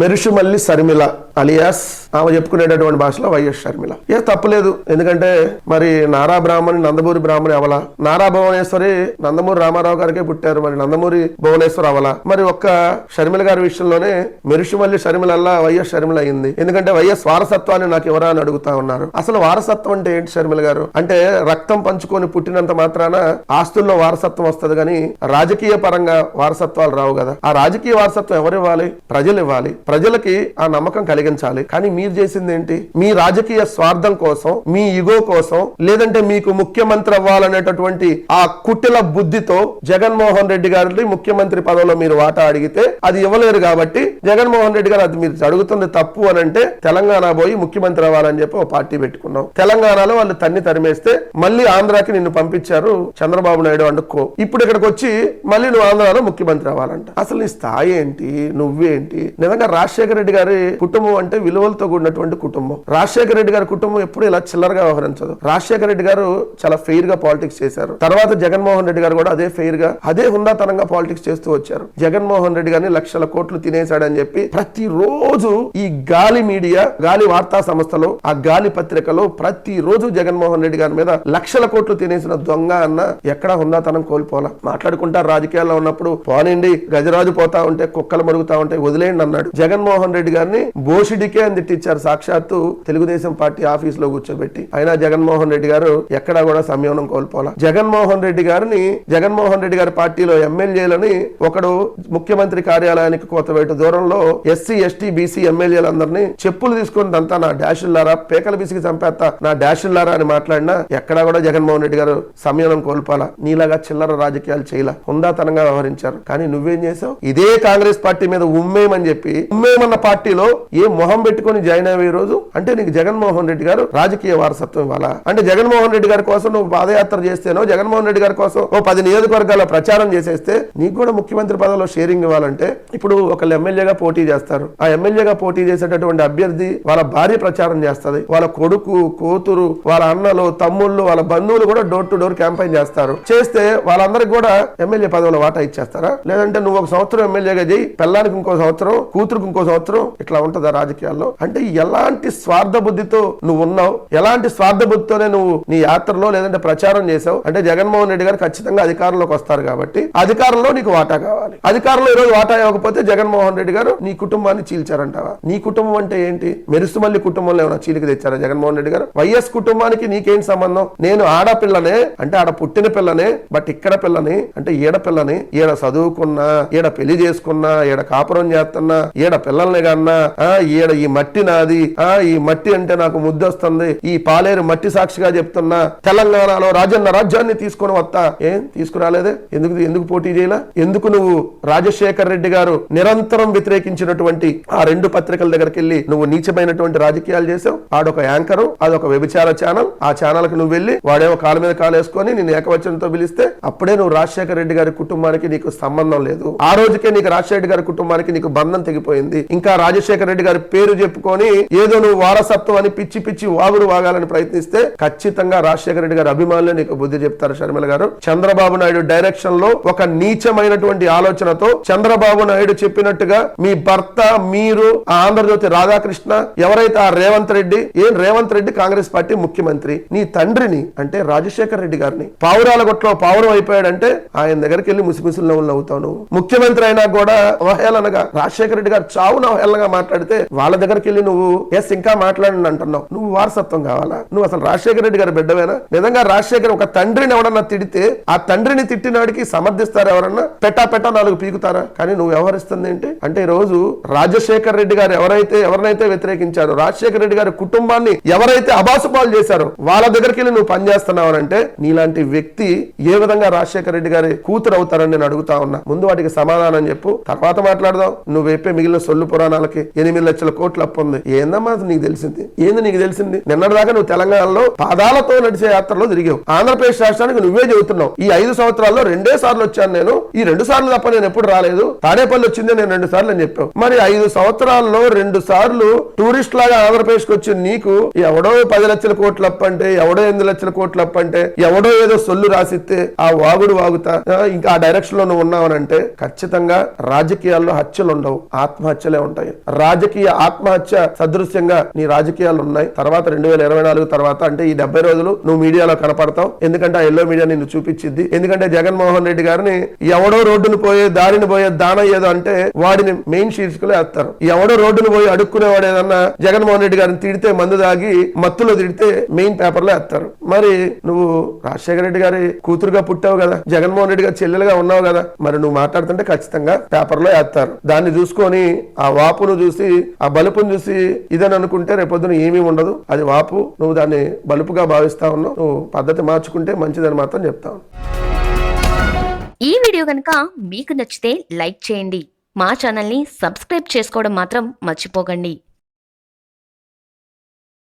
మెరుషుమల్లి Sharmila alias ఆమె చెప్పుకునేటటువంటి భాషలో YS Sharmila. ఏ తప్పులేదు. ఎందుకంటే మరి నారా బ్రాహ్మణి నందమూరి బ్రాహ్మణి అవల? నారా భువనేశ్వరి నందమూరి రామారావు గారికే పుట్టారు. మరి నందమూరి భువనేశ్వర్ అవల? మరి ఒక్క షర్మిల గారి విషయంలోనే మెరుషుమల్లి షర్మిలల్లా వైఎస్ షర్మిల అయింది. ఎందుకంటే వైఎస్ వారసత్వాన్ని నాకు ఎవరా అని అడుగుతా ఉన్నారు. అసలు వారసత్వం అంటే ఏంటి షర్మిల గారు? అంటే రక్తం పంచుకొని పుట్టినంత మాత్రాన ఆస్తుల్లో వారసత్వం వస్తుంది కానీ రాజకీయ పరంగా వారసత్వాలు రావు కదా. ఆ రాజకీయ వారసత్వం ఎవరు ఇవ్వాలి ప్రజలు ఇవ్వాలి ప్రజలకి ఆ నమ్మకం కలిగించాలి కానీ మీరు చేసింది ఏంటి? మీ రాజకీయ స్వార్థం కోసం మీ ఇగో కోసం లేదంటే మీకు ముఖ్యమంత్రి అవ్వాలనేటటువంటి ఆ కుటిల బుద్ధితో జగన్మోహన్ రెడ్డి గారి ముఖ్యమంత్రి పదవిలో మీరు వాటా అడిగితే అది ఇవ్వలేరు కాబట్టి జగన్మోహన్ రెడ్డి గారు అది మీరు అడుగుతుంది తప్పు అని అంటే తెలంగాణ పోయి ముఖ్యమంత్రి అవ్వాలని చెప్పి ఒక పార్టీ పెట్టుకున్నాం. తెలంగాణలో వాళ్ళు తన్ని తరిమేస్తే మళ్ళీ ఆంధ్రాకి నిన్ను పంపించారు చంద్రబాబు నాయుడు అనుకో ఇప్పుడు ఇక్కడికి వచ్చి మళ్ళీ నువ్వు ఆంధ్రాలో ముఖ్యమంత్రి అవ్వాలంట. అసలు నీ స్థాయి ఏంటి? నువ్వేంటి? నిజంగా రాజశేఖర రెడ్డి గారి కుటుంబం అంటే విలువలతో కూడినటువంటి కుటుంబం. రాజశేఖర రెడ్డి గారి కుటుంబం ఎప్పుడు ఇలా చిల్లరగా వ్యవహరించదు. రాజశేఖర రెడ్డి గారు చాలా ఫెయిర్గా పాలిటిక్స్ చేశారు. తర్వాత జగన్మోహన్ రెడ్డి గారు కూడా అదే ఫెయిర్గా అదే హుందాతనంగా పాలిటిక్స్ చేస్తూ వచ్చారు. జగన్మోహన్ రెడ్డి గారిని లక్షల కోట్లు తినేశాడని చెప్పి ప్రతి రోజు ఈ గాలి మీడియా గాలి వార్తా సంస్థలో ఆ గాలి పత్రికలో ప్రతి రోజు జగన్మోహన్ రెడ్డి గారి మీద లక్షల కోట్లు తినేసిన దొంగ అన్న ఎక్కడ హుందాతనం కోల్పోలా. మాట్లాడుకుంటారు రాజకీయాల్లో ఉన్నప్పుడు పోనండి గజరాజు పోతా ఉంటే కుక్కలు మరుగుతా ఉంటే వదిలేయండి అన్నాడు జగన్మోహన్ రెడ్డి గారిని బోషిడికే అని తిట్టించారు. సాక్షాత్తు తెలుగుదేశం పార్టీ ఆఫీస్లో కూర్చోబెట్టి. అయినా జగన్మోహన్ రెడ్డి గారు ఎక్కడా కూడా సంయమనం కోల్పోలా. జగన్మోహన్ రెడ్డి గారిని జగన్మోహన్ రెడ్డి గారి పార్టీలో ఎమ్మెల్యేలని ఒకడు ముఖ్యమంత్రి కార్యాలయానికి కోతవేటు దూరంలో ఎస్సీ ఎస్టీ బీసీ ఎమ్మెల్యేలందరినీ చెప్పులు తీసుకుని అంతా నా డాషుల్లారా పేకల బిసికి చంపేస్తా నా డాషుల్లారా అని మాట్లాడినా ఎక్కడా కూడా జగన్మోహన్ రెడ్డి గారు సంయమనం కోల్పోలా. నీలాగా చిల్లర రాజకీయాలు చేయలా. హుందాతనంగా వ్యవహరించారు. కానీ నువ్వేం చేసావు ఇదే కాంగ్రెస్ పార్టీ మీద ఉమ్మేమని చెప్పి ఉమ్మేమన్న పార్టీలో ఏ మొహం పెట్టుకొని జాయిన్ అయ్యే రోజు అంటే నీకు జగన్మోహన్ రెడ్డి గారు రాజకీయ వారసత్వం ఇవ్వాలా? అంటే జగన్మోహన్ రెడ్డి గారి కోసం నువ్వు పాదయాత్ర చేస్తేనో జగన్మోహన్ రెడ్డి గారి కోసం ఓ పది నియోజకవర్గాల ప్రచారం చేసేస్తే నీకు కూడా ముఖ్యమంత్రి పదవిలో షేరింగ్ ఇవ్వాలంటే ఇప్పుడు ఒకళ్ళు ఎమ్మెల్యేగా పోటీ చేస్తారు. ఆ ఎమ్మెల్యేగా పోటీ చేసేటటువంటి అభ్యర్థి వాళ్ళ భార్య ప్రచారం చేస్తుంది. వాళ్ళ కొడుకు కూతురు వాళ్ళ అన్నలు తమ్ముళ్ళు వాళ్ళ బంధువులు కూడా డోర్ టు డోర్ క్యాంపెయిన్ చేస్తారు. చేస్తే వాళ్ళందరికి కూడా ఎమ్మెల్యే పదవుల వాటా ఇచ్చేస్తారా? లేదంటే నువ్వు ఒక సంవత్సరం ఎమ్మెల్యేగా చేయి పిల్లానికి ఇంకో సంవత్సరం కూతురుకు ఇంకో సంవత్సరం ఇట్లా ఉంటుందా రాజకీయాల్లో? అంటే ఎలాంటి స్వార్థ బుద్ధితో నువ్వు ఉన్నావు ఎలాంటి స్వార్థ బుద్ధితోనే నువ్వు నీ యాత్రలో లేదంటే ప్రచారం చేసావు అంటే జగన్మోహన్ రెడ్డి గారు ఖచ్చితంగా అధికారంలోకి వస్తారు కాబట్టి అధికారంలో నీకు వాటా కావాలి. అధికారంలో ఈరోజు వాటా ఇవ్వకపోతే జగన్మోహన్ రెడ్డి గారు నీ కుటుంబాన్ని చీల్చారంటావా? నీ కుటుంబం అంటే ఏంటి? మెరుసుమల్లి కుటుంబంలో ఏమైనా చీలిక తెచ్చారా జగన్మోహన్ రెడ్డి గారు? వైఎస్ కుటుంబానికి నీకేం సంబంధం? నేను ఆడపిల్లనే అంటే ఆడ పుట్టిన పిల్లనే బట్ ఇక్కడ పిల్లని అంటే ఈడ పిల్లని ఈడ చదువుకున్నా ఈడ పెళ్ళి చేసుకున్నా ఈడ కాపురం చేస్తున్నా ఈడ పిల్లల్ని కన్నా ఈడ ఈ మట్టి నాది. ఆ ఈ మట్టి అంటే నాకు ముద్దొస్తుంది. ఈ పాలేరు మట్టి సాక్షిగా చెప్తున్నా. తెలంగాణలో రాజన్న రాజ్యాన్ని తీసుకొని వస్తా. ఏం? తీసుకురాలేదే? ఎందుకు ఎందుకు పోటీ చేయలా? ఎందుకు నువ్వు రాజశేఖర్ రెడ్డి గారు నిరంతరం వ్యతిరేకించినటువంటి ఆ రెండు పత్రికల దగ్గరికి వెళ్ళి నువ్వు నీచమైనటువంటి రాజకీయాలు చేసావు? ఆడొక యాంకరు అదొక వ్యభిచార ఛానల్. ఆ ఛానల్కు నువ్వు వెళ్ళి వాడేమో కాలు మీద కాలు వేసుకొని నేను ఏకవచనంతో పిలిస్తే అప్పుడే నువ్వు రాజశేఖర రెడ్డి గారి కుటుంబానికి నీకు సంబంధం లేదు. ఆ రోజుకే నీకు రాజశేఖర రెడ్డి గారి కుటుంబానికి నీకు బంధం తెగిపోయింది. ఇంకా రాజశేఖర రెడ్డి గారి పేరు చెప్పుకొని ఏదో నువ్వు వారసత్వం అని పిచ్చి పిచ్చి వాగుడు వాగాలని ప్రయత్నిస్తే ఖచ్చితంగా రాజశేఖర రెడ్డి గారి అభిమానులు నీకు బుద్ధి చెప్తారు షర్మిల గారు. చంద్రబాబు నాయుడు డైరెక్షన్లో ఒక నీచమైనటువంటి ఆలోచనతో చంద్రబాబు నాయుడు చెప్పినట్టుగా మీ భర్త మీరు ఆంధ్రజ్యోతి రాధాకృష్ణ ఎవరైతే ఆ రేవంత్ రెడ్డి ఏం రేవంత్ రెడ్డి కాంగ్రెస్ పార్టీ ముఖ్యమంత్రి నీ తండ్రిని అంటే రాజశేఖర రెడ్డి గారిని పావురాల గొట్లో పావురం అయిపోయాడంటే ఆయన దగ్గరికి వెళ్ళి ముసిముసులు నవ్వులు నవ్వుతావు ముఖ్యమంత్రి అయినా కూడా అవహేళనగా రాజశేఖర రెడ్డి గారు చావున అవహేళనగా మాట్లాడితే వాళ్ళ దగ్గరికి వెళ్ళి నువ్వు ఎస్ ఇంకా మాట్లాడండి అంటున్నావు. నువ్వు వారసత్వం కావాలా? నువ్వు అసలు రాజశేఖర రెడ్డి గారి బిడ్డవేనా? నిజంగా రాజశేఖర్ ఒక తండ్రిని ఎవడన్నా తిడితే ఆ తండ్రిని తిట్టినాడికి సమర్థిస్తారు ఎవరన్నా? పెట్టా పెట్టా నాలుగు పీకుతారా? కానీ నువ్వు వ్యవహరిస్తుంది ఏంటి? అంటే ఈ రోజు రాజశేఖర్ రెడ్డి గారు ఎవరైతే ఎవరినైతే వ్యతిరేకించారో రాజశేఖర రెడ్డి గారి కుటుంబాన్ని ఎవరైతే అబాసుపాలు చేశారో వాళ్ళ దగ్గరికి వెళ్ళి నువ్వు పనిచేస్తున్నావు అంటే నీలాంటి వ్యక్తి ఏ విధంగా రాజశేఖర రెడ్డి గారి కూతురు అవుతారని నేను అడుగుతా ఉన్నా. ముందు వాటికి సమాధానం చెప్పు తర్వాత మాట్లాడదాం. నువ్వు చెప్పే మిగిలిన సొల్లు పురాణాలకి ఎనిమిది లక్షల కోట్ల అప్పు ఉంది. ఏందమ్మా నీకు తెలిసింది? ఏంది నీకు తెలిసింది? నిన్నటిదాకా నువ్వు తెలంగాణలో పాదాలతో నడిచే యాత్రలో తిరిగావు. ఆంధ్రప్రదేశ్ రాష్ట్రానికి నువ్వే చెబుతున్నావు. ఈ ఐదు సంవత్సరాల్లో రెండే సార్లు వచ్చాను నేను. ఈ రెండు సార్లు తప్ప నేను ఎప్పుడు రాలేదు. తాడేపల్లి వచ్చిందే నేను రెండు సార్లు అని చెప్పావు. మరి ఐదు సంవత్సరాల్లో రెండు సార్లు టూరిస్ట్ లాగా ఆంధ్రప్రదేశ్కు వచ్చి నీకు ఎవడో పది లక్షల కోట్లు అప్పంటే ఎవడో ఎనిమిది లక్షల కోట్లు అప్పంటే ఎవడో ఏదో సొల్లు రాసిస్తే ఆ వాగుడు వాగుతా ఇంకా ఆ డైరెక్షన్లో నువ్వు ఉన్నావనంటే ఖచ్చితంగా రాజకీయాల్లో హత్యలు ఉండవు. ఆత్మహత్యలే ఉంటాయి. రాజకీయ ఆత్మహత్య సదృశ్యంగా నీ రాజకీయాలు ఉన్నాయి. తర్వాత రెండు వేల ఇరవై నాలుగు తర్వాత అంటే ఈ డెబ్బై రోజులు నువ్వు మీడియాలో కనపడతావు. ఎందుకంటే ఆ ఎల్లో మీడియా నిన్ను చూపించింది. ఎందుకంటే జగన్మోహన్ రెడ్డి గారిని ఎవడో రోడ్డును పోయే దారిని పోయే దాన ఏదో అంటే వాడిని మెయిన్ శీర్షికలో వేస్తారు ఎవడో రోడ్డును పోయి అడుక్కునేవాడు ఏదన్నా జగన్మోహన్ రెడ్డి గారిని తిడితే మందు దాగి మత్తులో తిడితే మెయిన్ పేపర్లో వేస్తారు మరి నువ్వు రాజశేఖర రెడ్డి గారి కూతురుగా పుట్టావు కదా జగన్మోహన్ రెడ్డి గారి చెల్లెలుగా ఉన్నావు కదా మరి నువ్వు మాట్లాడుతుంటే ఖచ్చితంగా పేపర్లో వేస్తారు. దాన్ని చూసుకొని ఆ వాపును చూసి ఆ బలుపును చూసి ఇదని అనుకుంటే రేపొద్దున ఏమీ ఉండదు. అది వాపు. నువ్వు దాన్ని బలుపుగా భావిస్తా ఉన్నావు. నువ్వు పద్ధతి మార్చుకుంటే మంచిదని మాత్రం చెప్తాను ఈ వీడియో కనుక మీకు నచ్చితే లైక్ చేయండి. మా ఛానల్ని సబ్స్క్రైబ్ చేసుకోవడం మాత్రం మర్చిపోకండి.